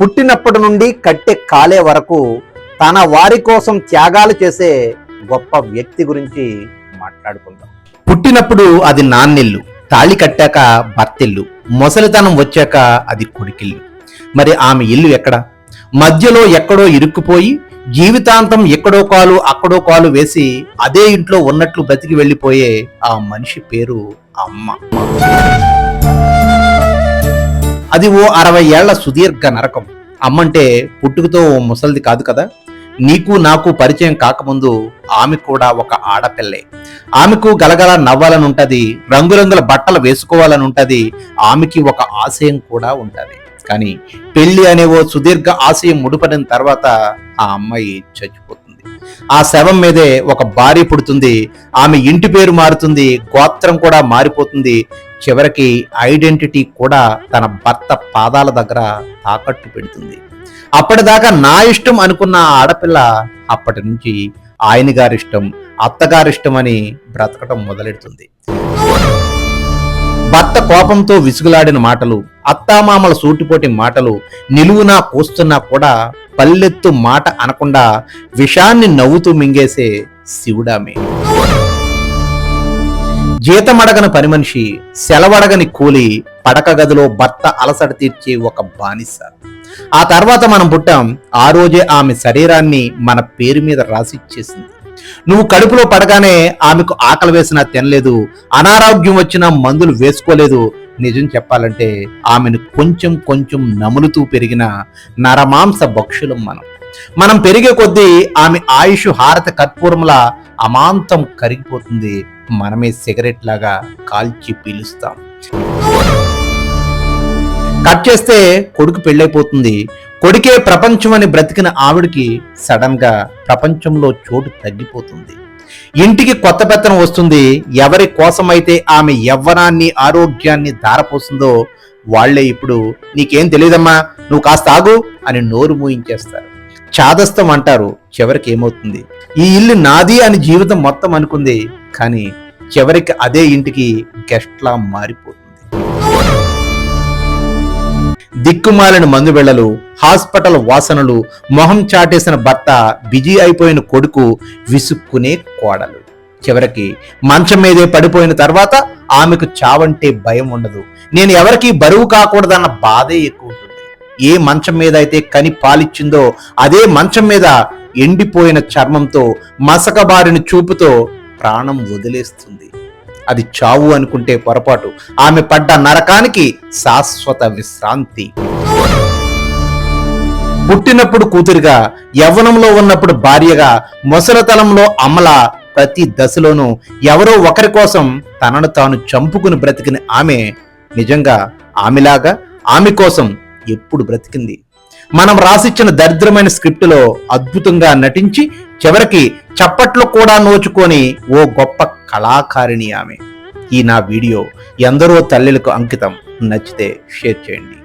పుట్టినప్పటి నుండి కట్టె కాలే వరకు తన వారి కోసం త్యాగాలు చేసే గొప్ప వ్యక్తి గురించి మాట్లాడుకుందాం. పుట్టినప్పుడు అది నాన్నెల్లు తాళి కట్టాక భర్తిల్లు మొసలితనం వచ్చాక అది కొడుకిల్లు. మరి ఆమె ఇల్లు ఎక్కడ? మధ్యలో ఎక్కడో ఇరుక్కుపోయి జీవితాంతం ఎక్కడో కాలు అక్కడో కాలు వేసి అదే ఇంట్లో ఉన్నట్లు బ్రతికి వెళ్ళిపోయే ఆ మనిషి పేరు అమ్మ. అది ఓ అరవై ఏళ్ళ సుదీర్ఘ నరకం. అమ్మంటే పుట్టుకతో ఓ ముసలిది కాదు కదా? నీకు నాకు పరిచయం కాకముందు ఆమె కూడా ఒక ఆడపిల్లే. ఆమెకు గలగల నవ్వాలని ఉంటది రంగురంగుల బట్టలు వేసుకోవాలని ఉంటది ఆమెకి ఒక ఆశయం కూడా ఉంటుంది. కానీ పెళ్ళి అనే ఓ సుదీర్ఘ ఆశయం ముడిపడిన తర్వాత ఆ అమ్మాయి చచ్చిపోతుంది. ఆ శవం మీదే ఒక భార్య పుడుతుంది. ఆమె ఇంటి పేరు మారుతుంది. గోత్రం కూడా మారిపోతుంది. చివరికి ఐడెంటిటీ కూడా తన భర్త పాదాల దగ్గర తాకట్టు పెడుతుంది. అప్పటిదాకా నా ఇష్టం అనుకున్న ఆ ఆడపిల్ల అప్పటి నుంచి ఆయన గారిష్టం అత్తగారిష్టం అని బ్రతకటం మొదలెడుతుంది. భర్త కోపంతో విసుగులాడిన మాటలు అత్తామామల సూటిపోటి మాటలు నిలువునా కూస్తున్నా కూడా పల్లెత్తు మాట అనకుండా విషాన్ని నవ్వుతూ మింగేసే శివుడామే. జీతమడగని పని మనిషి సెలవడగని కూలి పడక గదిలో భర్త అలసట తీర్చే ఒక బానిస. ఆ తర్వాత మనం పుట్టాం ఆ రోజే ఆమె శరీరాన్ని మన పేరు మీద రాసిచ్చేసింది. నువ్వు కడుపులో పడగానే ఆమెకు ఆకలి వేసినా తినలేదు అనారోగ్యం వచ్చినా మందులు వేసుకోలేదు. నిజం చెప్పాలంటే ఆమెను కొంచెం కొంచెం నములుతూ పెరిగిన నరమాంస భక్షులం మనం. మనం పెరిగే కొద్దీ ఆమె ఆయుష్ హారత కర్పూరంలా అమాంతం కరిగిపోతుంది. మనమే సిగరెట్ లాగా కాల్చి పీలుస్తాం. కట్ చేస్తే కొడుకు పెళ్ళైపోతుంది. కొడుకే ప్రపంచం అని బ్రతికిన ఆవిడికి సడన్గా ప్రపంచంలో చోటు తగ్గిపోతుంది. ఇంటికి కొత్త పెత్తనం వస్తుంది. ఎవరి కోసమైతే ఆమె యవ్వనాన్ని ఆరోగ్యాన్ని ధారపోస్తుందో వాళ్ళే ఇప్పుడు నీకేం తెలియదమ్మా నువ్వు కాస్త ఆగు అని నోరు మూయించేస్తారు. చాదస్తం అంటారు చివరికి ఏమవుతుంది? ఈ ఇల్లు నాది అని జీవితం మొత్తం అనుకుంది కానీ చివరికి అదే ఇంటికి గెస్ట్లా మారిపోతుంది. దిక్కుమాలిన మందు హాస్పిటల్ వాసనలు మొహం చాటేసిన భర్త బిజీ అయిపోయిన కొడుకు విసుక్కునే కోడలు. చివరికి మంచం మీదే పడిపోయిన తర్వాత ఆమెకు చావంటే భయం ఉండదు. నేను ఎవరికి బరువు కాకూడదన్న బాధే ఎక్కువ ఉంటుంది. ఏ మంచం మీద అయితే కని పాలిచ్చిందో అదే మంచం మీద ఎండిపోయిన చర్మంతో మసకబారిన చూపుతో ప్రాణం వదిలేస్తుంది. అది చావు అనుకుంటే పొరపాటు. ఆమె పడ్డ నరకానికి శాశ్వత విశ్రాంతి. పుట్టినప్పుడు కూతురిగా యవ్వనంలో ఉన్నప్పుడు భార్యగా ముసలతలంలో అమల ప్రతి దశలోనూ ఎవరో ఒకరి కోసం తనను తాను చంపుకుని బ్రతికిన ఆమె నిజంగా ఆమెలాగా ఆమె కోసం ఎప్పుడు బ్రతికింది? మనం రాసిచ్చిన దరిద్రమైన స్క్రిప్టులో అద్భుతంగా నటించి చివరికి చప్పట్లు కూడా నోచుకొని ఓ గొప్ప కళాకారిణి ఆమె. ఈ నా వీడియో ఎందరో తల్లులకు అంకితం. నచ్చితే షేర్ చేయండి.